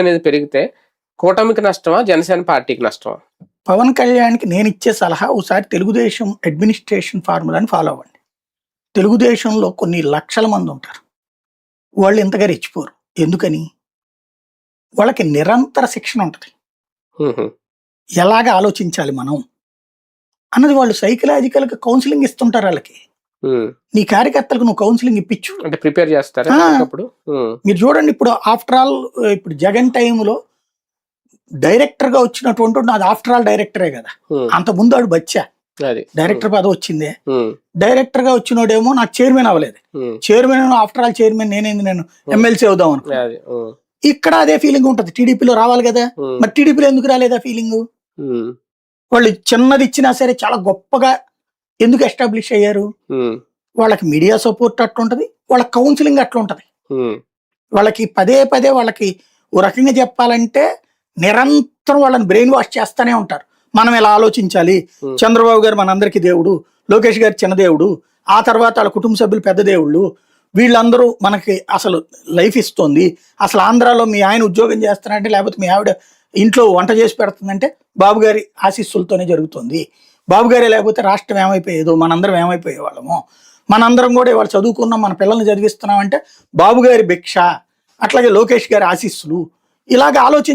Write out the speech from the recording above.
అనేది పెరిగితే కూటమికి నష్టమా జనసేన పార్టీకి నష్టమా? పవన్ కళ్యాణ్కి నేను ఇచ్చే సలహా ఒకసారి తెలుగుదేశం అడ్మినిస్ట్రేషన్ ఫార్ములాని ఫాలో అవ్వండి. తెలుగుదేశంలో కొన్ని లక్షల మంది ఉంటారు. వాళ్ళు ఇంతగా రెచ్చిపోరు ఎందుకని? వాళ్ళకి నిరంతర శిక్షణ ఉంటుంది. ఎలాగ ఆలోచించాలి మనం? అన్నది వాళ్ళు సైకలాజికల్గా కౌన్సిలింగ్ ఇస్తుంటారు వాళ్ళకి. నీ కార్యకర్తలకు నువ్వు కౌన్సిలింగ్ ఇప్పించు. అంటే ప్రిపేర్ చేస్తారా మీరు చూడండి ఇప్పుడు ఆఫ్టర్ ఆల్ ఇప్పుడు జగన్ టైంలో డైరెక్టర్గా వచ్చినటువంటి నాది ఆఫ్టర్ ఆల్ డైరెక్టరే కదా. అంత ముందు వాడు బచ్చా. డైరెక్టర్ పదవి వచ్చిందే. డైరెక్టర్గా వచ్చినోడేమో నాకు చైర్మన్ అవ్వలేదు. చైర్మన్ ఆఫ్టర్ ఆల్ చైర్మన్ నేనేంది నేను? ఎమ్మెల్సీ అవుదాం అనుకో. ఇక్కడ అదే ఫీలింగ్ ఉంటుంది. టీడీపీలో రావాలి కదా. మరి టీడీపీలో ఎందుకు రాలేదా ఫీలింగ్. వాళ్ళు చిన్నది ఇచ్చినా సరే చాలా గొప్పగా ఎందుకు ఎస్టాబ్లిష్ అయ్యారు. వాళ్ళకి మీడియా సపోర్ట్ అట్లుంటది వాళ్ళ కౌన్సిలింగ్ అట్లుంటది. వాళ్ళకి పదే పదే వాళ్ళకి ఓ రకంగా చెప్పాలంటే నిరంతరం వాళ్ళని బ్రెయిన్ వాష్ చేస్తూనే ఉంటారు మనం ఇలా ఆలోచించాలి. చంద్రబాబు గారు మనందరికీ దేవుడు లోకేష్ గారు చిన్న దేవుడు ఆ తర్వాత వాళ్ళ కుటుంబ సభ్యులు పెద్ద దేవుళ్ళు వీళ్ళందరూ మనకి అసలు లైఫ్ ఇస్తుంది అసలు ఆంధ్రాలో మీ ఆయన ఉద్యోగం చేస్తున్నారంటే లేకపోతే మీ ఆవిడ ఇంట్లో వంట చేసి పెడుతుందంటే బాబు గారి ఆశీస్సులతోనే జరుగుతుంది. బాబు గారే లేకపోతే రాష్ట్రం ఏమైపోయేదో మనందరం ఏమైపోయే వాళ్ళము. మనందరం కూడా ఇవాళ చదువుకున్నాం మన పిల్లల్ని చదివిస్తున్నాం అంటే బాబు గారి భిక్ష అట్లాగే లోకేష్ గారి ఆశీస్సులు ఇలాగ ఆలోచించి